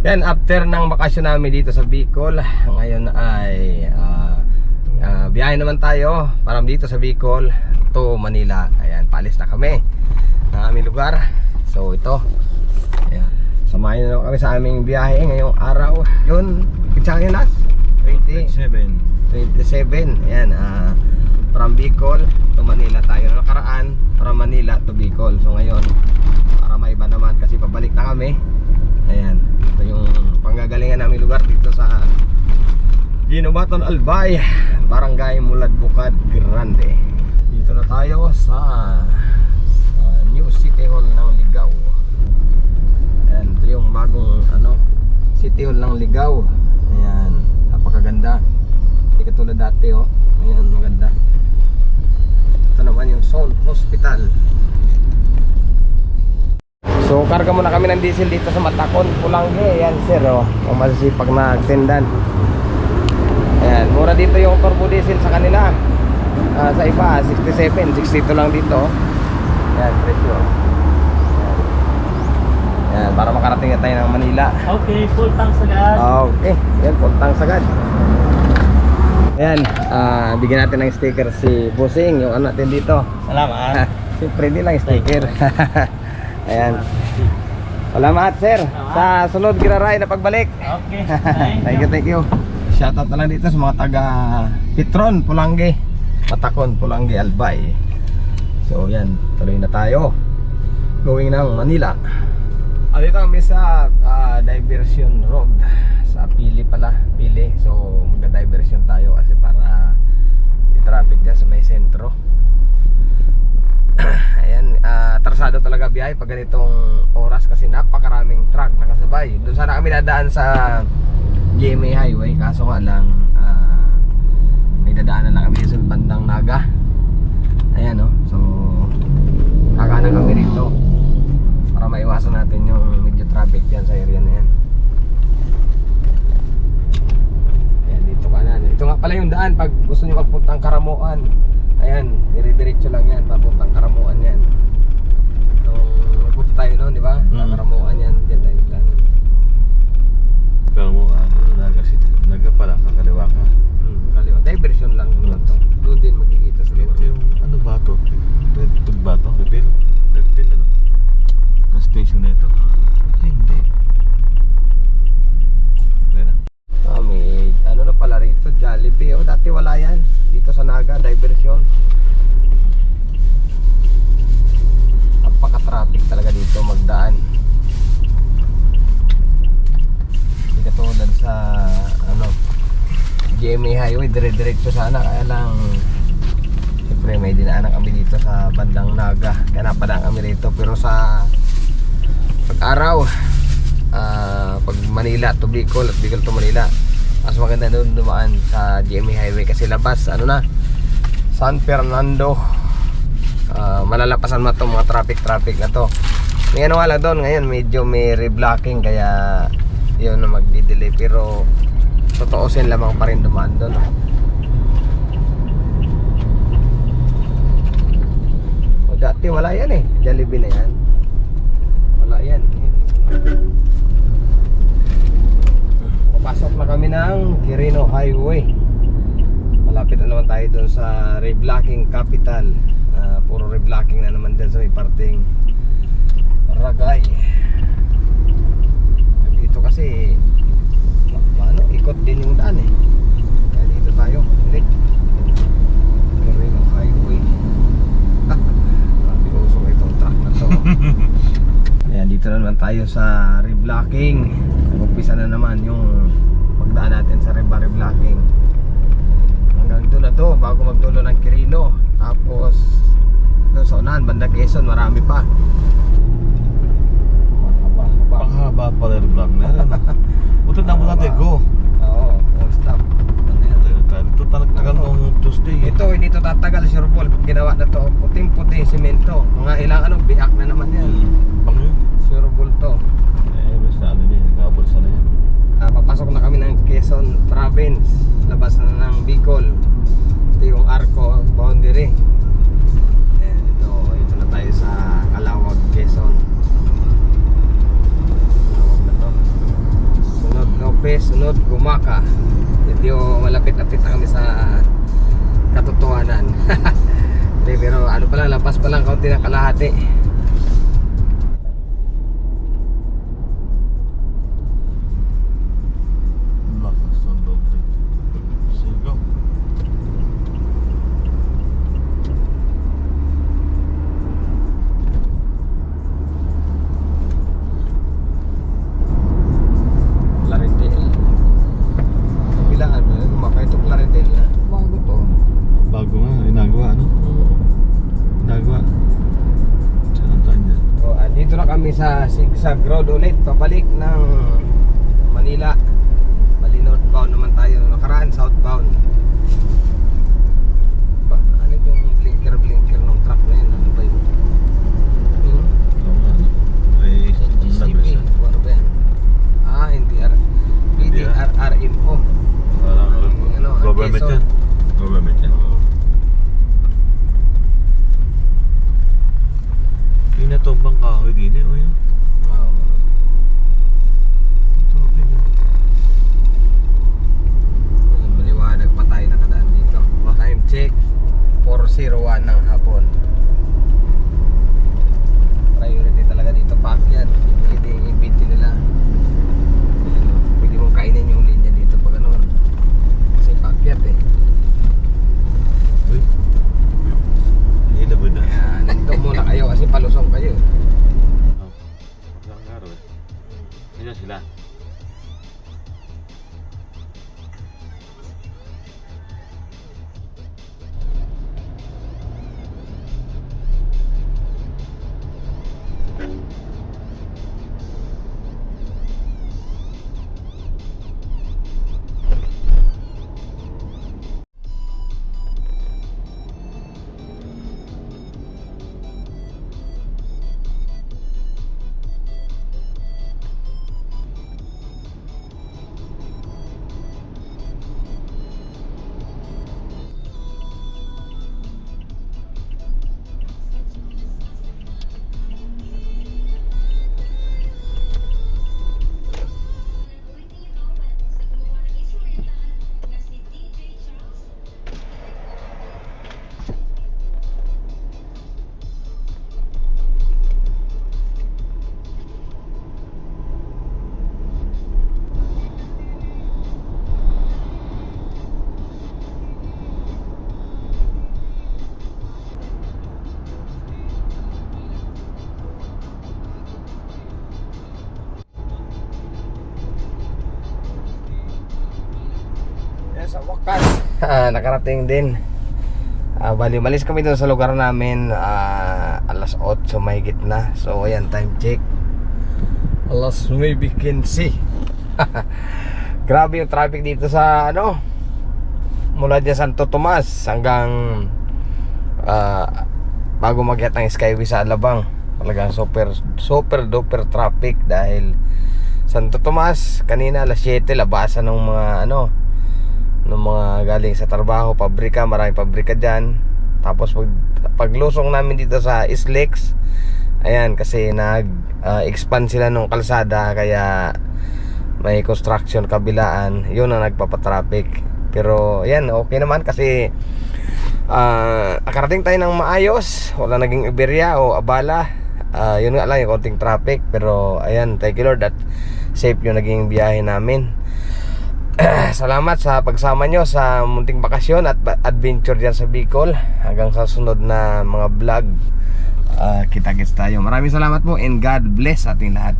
Yan, after ng bakasyon namin dito sa Bicol, ngayon ay ah, ah, biyahe naman tayo para dito sa Bicol to Manila. Ayan, paalis na kami ng aming lugar. So ito, ayan, samahin na kami sa aming biyahe ngayong araw. Yun, kitsa yun nas? 20, 7. 27. Ayan, ah, from Bicol to Manila tayo na nakaraan. From Manila to Bicol. So ngayon, para maiba naman kasi pabalik na kami. Ayan, ito yung panggagalingan namin lugar dito sa Ginobaton Albay, Barangay Mulad Bukad, Grande. Dito na tayo sa, sa New City Hall ng Ligaw. Ayan, ito yung bagong ano, City Hall ng Ligaw. Ayan, napakaganda. Hindi katulad dati oh. Ayan, maganda. Ito naman yung Zone Hospital. So, karga muna kami ng diesel dito sa Matakon, Pulangge. Ayan, sir, oh. Ang masisipag na agtendan. Ayan, mura dito yung turbo diesel sa kanila. Ah, sa iba, 67, 62 lang dito. Ayan, presyo. Ayan. Ayan, para makarating na tayo ng Manila. Okay, full tank agad. Okay, yan, puntang sagad. Ayan, ah, bigyan natin ng sticker si Busing, yung ano natin dito. Salamat. Siyempre, hindi lang sticker. Ayan. Salamat, sir. Sa sunod, giraray na pagbalik. Okay. thank you, thank you. Shoutout na lang dito sa mga taga Petron, Pulangge. Matakon, Pulangge, Albay. So, yan. Tuloy na tayo. Going ng Manila. Ah, dito kami sa ah, diversion road. Sa Pili pala. Pili. So, magda-diversion tayo kasi para i-traffic dyan sa may sentro. Atrasado talaga biyahe pag ganitong oras kasi napakaraming truck nakasabay. Doon sana kami dadaan sa GMA Highway kaso nga lang ah, may dadaanan lang kami sa bandang Naga. Ayan oh. So kakanan kami rito para maiwasan natin yung medyo traffic diyan sa area na yan. Ayan, dito kanan. Ito nga pala yung daan pag gusto niyo magpuntang Karamuan. Ayan, dire-diretso lang yan, papuntang Karamuan yan. Nung nagpunta tayo noon, di ba? Mm. Karamuan yan, dyan tayo nagplano. Pero mo, ano, naga, naga pala, kakaliwa ka. Hmm, kaliwa. Diversion lang naman to. Doon din makikita sa Ito lugar. yung, ano ba to? Red food ba to? Refill? Refill, ano? Gas station na ito? Ay, hindi. Okay na. Ah, may ano na pala rito, Jollibee. Oh, dati wala yan. Dito sa Naga, diversion. Napaka-traffic talaga dito magdaan. Hindi katulad sa ano GMA Highway, dire-diretso sana. Kaya lang Siyempre may dinaanan kami dito sa bandang Naga. Kaya napadaan kami rito. Pero sa pag-araw ah, Pag Manila to Bicol at Bicol to Manila Mas maganda doon dumaan sa GMA Highway Kasi labas ano na San Fernando. Ah, Malalapasan mo itong mga traffic-traffic na to. May ano wala doon ngayon Medyo may reblocking Kaya yun na magdi-delay. Pero totoosin lamang pa rin dumaan doon O dati wala yan eh. Jollibee na yan. Wala yan Papasok na kami ng Quirino Highway. Malapit na naman tayo doon sa reblocking capital. Ah, Puro reblocking na naman din sa may parting Ragay. Dito kasi ikot din yung daan eh. Kaya dito tayo, ulit. Carino Highway. Grabe usok itong truck na to. Ayan, dito na naman tayo sa reblocking. Umpisa na naman yung pagdaan natin sa reba reblocking. Hanggang doon na to, bago magdulo ng Quirino. Tapos, doon sa unahan, banda Quezon, marami pa. Mahaba, mahaba. Panghaba pala yung vlog na yan. Buti na mo natin, go. Oo, all stop. Ano yan? Tayo tayo. Ito talagang tagal nung Tuesday. eh. Ito hindi to sure ball pag ginawa na to puting puti semento mga ilang ano biak na naman yan. Hmm. Pang yun. sure ball to Eh, basta ano niya, nagabol sana yan. Ah, papasok na kami ng Quezon province. Labas na ng Bicol. Ito yung Arco boundary. Ayan, ito, ito na tayo sa Calawag Quezon. Calawag na to. Kami sunod gumaka medyo malapit-lapit na kami sa katotohanan. Pero ano pa lang lapas pa lang kaunti ng kalahati sa Zigzag Road ulit, pabalik ng Manila. Bali northbound naman tayo. Nakaraan southbound. Irlanda. Wakas. Ah, nakarating din. Ah, bali, malis kami doon sa lugar namin ah, alas 8 mahigit na. So, ayan, time check. Alas 9.15. Grabe yung traffic dito sa ano mula dyan Santo Tomas hanggang ah, bago magyat ng Skyway sa Alabang. Talagang super super duper traffic dahil Santo Tomas kanina alas 7 labasan ng mga ano ng mga galing sa trabaho, pabrika, maraming pabrika diyan. Tapos pag paglusong namin dito sa Islex, ayan kasi nag ah, expand sila ng kalsada kaya may construction kabilaan, yun ang nagpapatraffic. Pero ayan, okay naman kasi ah nakarating tayo ng maayos, wala naging iberya o abala. Ah, yun nga lang yung konting traffic pero ayan, thank you Lord at safe yung naging biyahe namin. Salamat sa pagsama nyo sa munting bakasyon at adventure dyan sa Bicol. Hanggang sa sunod na mga vlog. ah, kita-kits tayo. Maraming salamat po and God bless ating lahat.